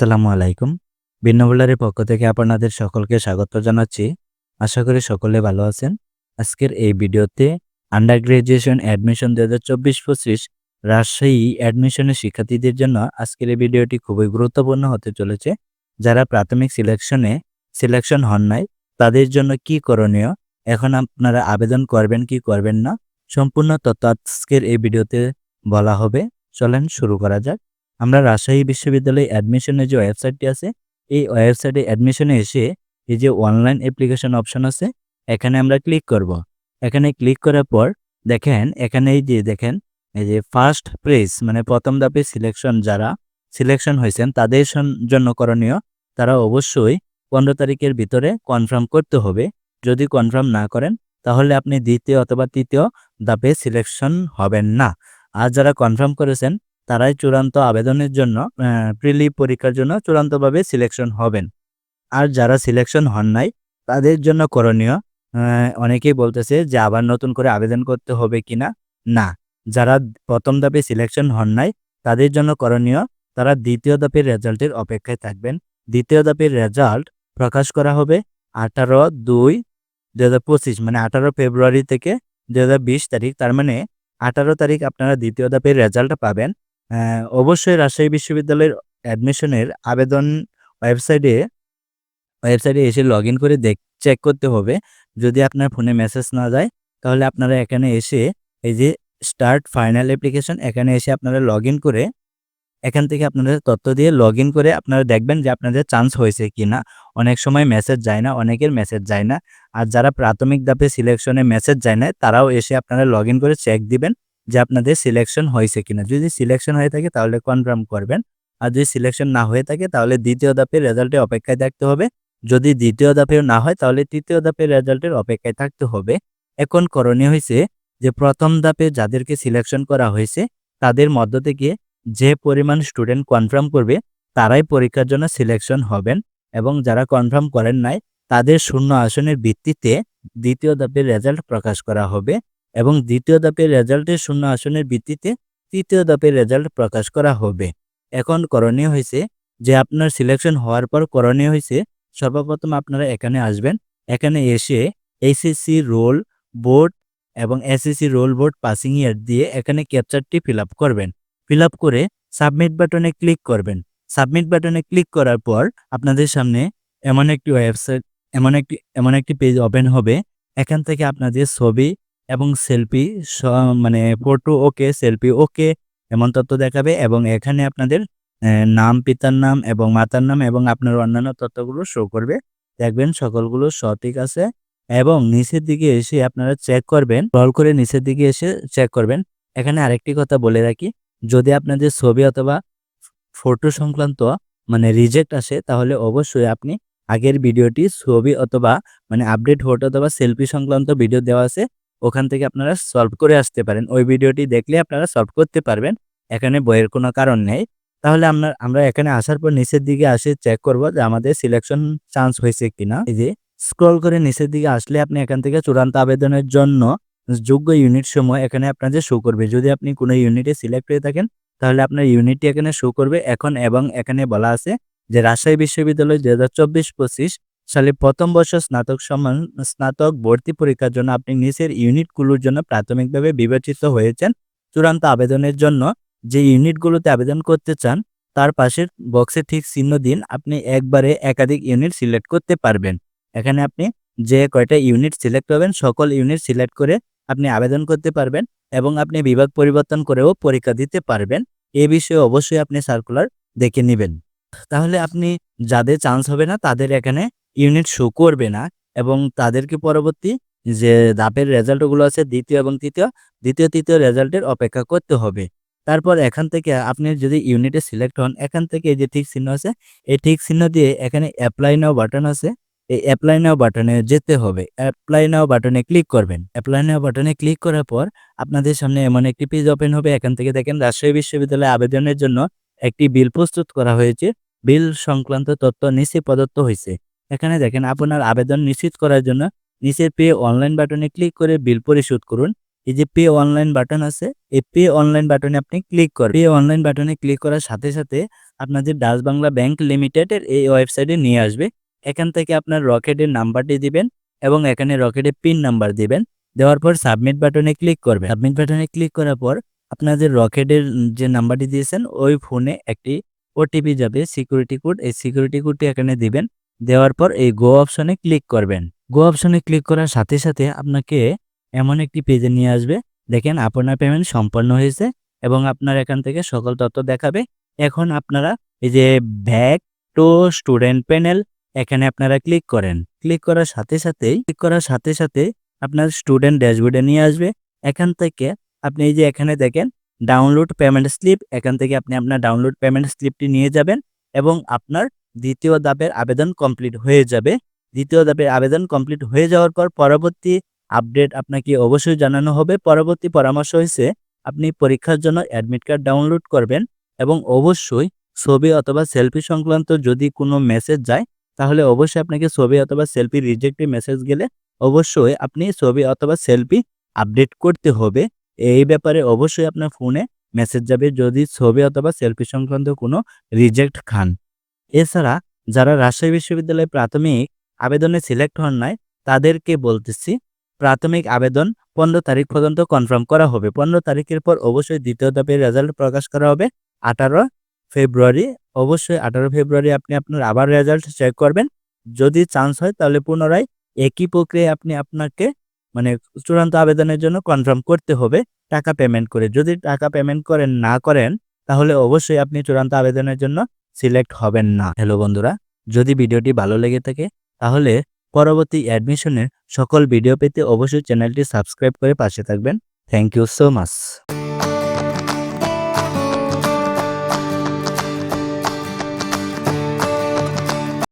আসসালামু আলাইকুম। ভিন্নবুলারের পক্ষ থেকে আপনাদের সকলকে স্বাগত জানাচ্ছি। আশা করি সকলে ভালো আছেন। আজকের এই ভিডিওতে আন্ডার গ্রাজুয়েশন অ্যাডমিশন দু হাজার চব্বিশ পঁচিশ রাজশাহী অ্যাডমিশনের শিক্ষার্থীদের জন্য আজকের এই ভিডিওটি খুবই গুরুত্বপূর্ণ হতে চলেছে। যারা প্রাথমিক সিলেকশনে সিলেকশন হন নাই, তাদের জন্য কি করণীয়? এখন আপনারা আবেদন করবেন কি করবেন না? সম্পূর্ণ তথ্য আজকের এই ভিডিওতে বলা হবে। চলেন শুরু করা যাক। আমরা রাজশাহী বিশ্ববিদ্যালয়ে অ্যাডমিশনের যে ওয়েবসাইটটি আছে, এই ওয়েবসাইটে অ্যাডমিশনে এসে এই যে অনলাইন অ্যাপ্লিকেশন অপশন আছে, এখানে আমরা ক্লিক করব। এখানে ক্লিক করার পর দেখেন, এখানে এই যে দেখেন, এই যে ফার্স্ট প্রেস মানে প্রথম ধাপে সিলেকশন যারা সিলেকশন হয়েছেন, তাদের জন্য করণীয়, তারা অবশ্যই পনেরো তারিখের ভিতরে কনফার্ম করতে হবে। যদি কনফার্ম না করেন, তাহলে আপনি দ্বিতীয় অথবা তৃতীয় ধাপে সিলেকশন হবেন না। আর যারা কনফার্ম করেছেন তারাই চূড়ান্ত আবেদনের জন্য প্রিলি পরীক্ষার জন্য চূড়ান্তভাবে সিলেকশন হবেন। আর যারা সিলেকশন হন নাই, তাদের জন্য করণীয় অনেকেই বলতেছে যে আবার নতুন করে আবেদন করতে হবে কিনা না? না। যারা প্রথম ধাপে সিলেকশন হন নাই, তাদের জন্য করণীয়, তারা দ্বিতীয় ধাপের রেজাল্টের অপেক্ষায় থাকবেন। দ্বিতীয় ধাপের রেজাল্ট প্রকাশ করা হবে আঠারো দুই দু মানে আঠারো ফেব্রুয়ারি থেকে দু হাজার বিশ তারিখ। তার মানে আঠারো তারিখ আপনারা দ্বিতীয় ধাপের রেজাল্ট পাবেন। অবশ্যই রাজশাহী বিশ্ববিদ্যালয়ের অ্যাডমিশনের আবেদন ওয়েবসাইটে ওয়েবসাইটে এসে লগ করে দেখ চেক করতে হবে। যদি আপনার ফোনে মেসেজ না যায়, তাহলে আপনারা এখানে এসে, এই যে স্টার্ট ফাইনাল অ্যাপ্লিকেশন এখানে এসে আপনারা লগ করে, এখান থেকে আপনাদের তথ্য দিয়ে লগ করে আপনারা দেখবেন যে আপনাদের চান্স হয়েছে কি না অনেক সময় মেসেজ যায় না, অনেকের মেসেজ যায় না। আর যারা প্রাথমিক ধাপে সিলেকশনে মেসেজ যায় না, তারাও এসে আপনারা লগ করে চেক দিবেন। যে আপনাদের সিলেকশন হয়েছে কিনা। যদি সিলেকশন হয়ে থাকে তাহলে কনফার্ম করবেন। আর যদি সিলেকশন না হয়ে থাকে তাহলে দ্বিতীয় ধাপের রেজাল্টে অপেক্ষায় থাকতে হবে। যদি দ্বিতীয় ধাপেও না হয় তাহলে তৃতীয় ধাপের রেজাল্টের অপেক্ষায় থাকতে হবে। এখন করণীয় হয়েছে যে প্রথম ধাপে যাদেরকে সিলেকশন করা হয়েছে তাদের মধ্য থেকে যে পরিমাণ স্টুডেন্ট কনফার্ম করবে তারাই পরীক্ষার জন্য সিলেকশন হবেন এবং যারা কনফার্ম করেন নাই তাদের শূন্য আসনের ভিত্তিতে দ্বিতীয় ধাপের রেজাল্ট প্রকাশ করা হবে। এবং দ্বিতীয় ধাপের রেজাল্টের শূন্য আসনের ভিত্তিতে তৃতীয় ধাপের রেজাল্ট প্রকাশ করা হবে। এখন করণীয় হয়েছে যে আপনার সিলেকশন হওয়ার পর করণীয় হয়েছে সর্বপ্রথম আপনারা এখানে আসবেন। এখানে এসে এসএসসি রোল বোর্ড এবং SSC roll board passing year দিয়ে এখানে ক্যাপচারটি ফিল করবেন। ফিল করে সাবমিট বাটনে ক্লিক করবেন। সাবমিট বাটনে ক্লিক করার পর আপনাদের সামনে এমন একটি ওয়েবসাইট এমন একটি এমন একটি পেজ ওপেন হবে। এখান থেকে আপনাদের ছবি এবং সেলফি মানে ফটো ওকে সেলফি ওকে এমন তথ্য দেখাবে এবং এখানে আপনাদের নাম, পিতার নাম এবং মাতার নাম এবং আপনার অন্যান্য তথ্যগুলো শো করবে। দেখবেন সকলগুলো সঠিক আছে এবং নিচের দিকে এসে আপনারা চেক করবেন স্ক্রল করে নিচের দিকে এসে চেক করবেন। এখানে আরেকটি কথা বলে রাখি, যদি আপনাদের ছবি অথবা ফটো সংক্রান্ত মানে রিজেক্ট আসে, তাহলে অবশ্যই আপনি আগের ভিডিওটি ছবি অথবা মানে আপডেট ফটো অথবা সেলফি সংক্রান্ত ভিডিও দেওয়া আছে। ওখান থেকে আপনারা সলভ করে আসতে পারেন। ওই ভিডিওটি দেখলে আপনারা সলভ করতে পারবেন। এখানে বইয়ের কোনো কারণ নেই। তাহলে আমরা আমরা এখানে আসার পর নিচের দিকে আসে চেক করব যে আমাদের সিলেকশন চান্স হয়েছে কিনা। এই যে স্ক্রল করে নিচের দিকে আসলে আপনি এখান থেকে চূড়ান্ত আবেদনের জন্য যোগ্য ইউনিট সময় এখানে আপনাদের শো করবে। যদি আপনি কোনো ইউনিটে সিলেক্ট হয়ে থাকেন, তাহলে আপনার ইউনিটটি এখানে শো করবে। এখন এবং এখানে বলা আছে যে রাজশাহী বিশ্ববিদ্যালয় দু হাজার চব্বিশ পঁচিশ সালে প্রথম বর্ষ স্নাতক সমান স্নাতক ভর্তি পরীক্ষার জন্য আপনি নিচের ইউনিটগুলোর জন্য প্রাথমিকভাবে বিবেচিত হয়েছেন। চূড়ান্ত আবেদনের জন্য যে ইউনিটগুলোতে আবেদন করতে চান, তার পাশের বক্সে ঠিক চিহ্ন দিন, আপনি একবারে একাধিক ইউনিট সিলেক্ট করতে পারবেন। এখানে আপনি যে কয়টা ইউনিট সিলেক্ট করবেন, সকল ইউনিট সিলেক্ট করে আপনি আবেদন করতে পারবেন এবং আপনি বিভাগ পরিবর্তন করেও পরীক্ষা দিতে পারবেন। এ বিষয়ে অবশ্যই আপনি সার্কুলার দেখে নেবেন। তাহলে আপনি যাদের চান্স হবে না, তাদের এখানে ইউনিট শো করবে না এবং তাদেরকে পরবর্তী যে ধাপের রেজাল্টগুলো আছে, দ্বিতীয় এবং তৃতীয়, দ্বিতীয়, তৃতীয় রেজাল্টের অপেক্ষা করতে হবে। তারপর এখান থেকে আপনি যদি ইউনিটে সিলেক্ট হন, এখান থেকে এই যে ঠিক চিহ্ন আছে, এই ঠিক চিহ্ন দিয়ে এখানে অ্যাপ্লাই নাও বাটন আছে। এই অ্যাপ্লাই নাও বাটনে যেতে হবে। অ্যাপ্লাই নাও বাটনে ক্লিক করবেন। অ্যাপ্লাই নাও বাটনে ক্লিক করার পর আপনাদের সামনে এমন একটি পেজ ওপেন হবে। এখান থেকে দেখেন, রাজশাহী বিশ্ববিদ্যালয়ে আবেদনের জন্য একটি বিল প্রস্তুত করা হয়েছে। বিল সংক্রান্ত তথ্য নিচে প্রদত্ত হয়েছে। এখানে দেখেন আপনার আবেদন নিশ্চিত করার জন্য নিচের পে অনলাইন বাটনে ক্লিক করে বিল পরিশোধ করুন। এই যে পে অনলাইন বাটন আছে, এই পে অনলাইন বাটনে আপনি ক্লিক করবেন পে অনলাইন বাটনে ক্লিক করার সাথে সাথে আপনাদের ডাচ বাংলা ব্যাংক লিমিটেডের এই ওয়েবসাইটে নিয়ে আসবে। এখান থেকে আপনার রকেটের নাম্বারটি দিবেন এবং এখানে রকেটের পিন নাম্বার দিবেন। দেওয়ার পর সাবমিট বাটনে ক্লিক করবেন। সাবমিট বাটনে ক্লিক করার পর আপনাদের রকেটের যে নাম্বারটি দিয়েছেন, ওই ফোনে একটি ওটিপি যাবে, সিকিউরিটি কোড। এই সিকিউরিটি কোডটি এখানে দিবেন। দেওয়ার পর এই গো অপশনে ক্লিক করবেন। গো অপশনে ক্লিক করার সাথে সাথে আপনাকে এমন একটি পেজে নিয়ে আসবে। দেখেন, আপনার পেমেন্ট সম্পন্ন হয়েছে এবং আপনার এখান থেকে সকল তথ্য দেখাবে। এখন আপনারা এই যে ব্যাক টু স্টুডেন্ট প্যানেল এখানে আপনারা ক্লিক করেন। ক্লিক করার সাথে সাথেই ক্লিক করার সাথে সাথে আপনার স্টুডেন্ট ড্যাশবোর্ডে নিয়ে আসবে। এখান থেকে আপনি এই যে এখানে দেখেন ডাউনলোড পেমেন্ট স্লিপ এখান থেকে আপনি আপনার ডাউনলোড পেমেন্ট স্লিপটি নিয়ে যাবেন এবং আপনার দ্বিতীয় ধাপের আবেদন কমপ্লিট হয়ে যাবে। দ্বিতীয় ধাপের আবেদন কমপ্লিট হয়ে যাওয়ার পর পরবর্তী আপডেট আপনাকে অবশ্যই জানানো হবে। পরবর্তী পরামর্শ হয়েছে আপনি পরীক্ষার জন্য অ্যাডমিট কার্ড ডাউনলোড করবেন এবং অবশ্যই ছবি অথবা সেলফি সংক্রান্ত যদি কোনো মেসেজ যায়, তাহলে অবশ্যই আপনাকে ছবি অথবা সেলফি রিজেক্টেড মেসেজ গেলে অবশ্যই আপনি ছবি অথবা সেলফি আপডেট করতে হবে। এই ব্যাপারে অবশ্যই আপনার ফোনে মেসেজ যাবে যদি ছবি অথবা সেলফি সংক্রান্ত কোনো রিজেক্ট খান। এছাড়া যারা রাজশাহী বিশ্ববিদ্যালয়ে প্রাথমিক আবেদনে সিলেক্ট হন নাই, তাদেরকে বলতেছি, প্রাথমিক আবেদন পনেরো তারিখ পর্যন্ত কনফার্ম করা হবে। পনেরো তারিখের পর অবশ্যই দ্বিতীয় ধাপের রেজাল্ট প্রকাশ করা হবে। আঠারো ফেব্রুয়ারি, অবশ্যই আঠারো ফেব্রুয়ারি আপনি আপনার আবার রেজাল্ট চেক করবেন। যদি চান্স হয় তাহলে পুনরায় একই প্রক্রিয়ায় আপনি আপনাকে মানে চূড়ান্ত আবেদনের জন্য কনফার্ম করতে হবে, টাকা পেমেন্ট করে। যদি টাকা পেমেন্ট করেন, না করেন, তাহলে অবশ্যই আপনি চূড়ান্ত আবেদনের জন্য সিলেক্ট হবেন না। হ্যালো বন্ধুরা, যদি ভিডিওটি ভালো লেগে থাকে, তাহলে পরবর্তী অ্যাডমিশনের সকল ভিডিও পেতে অবশ্যই চ্যানেলটি সাবস্ক্রাইব করে পাশে থাকবেন। Thank you so much.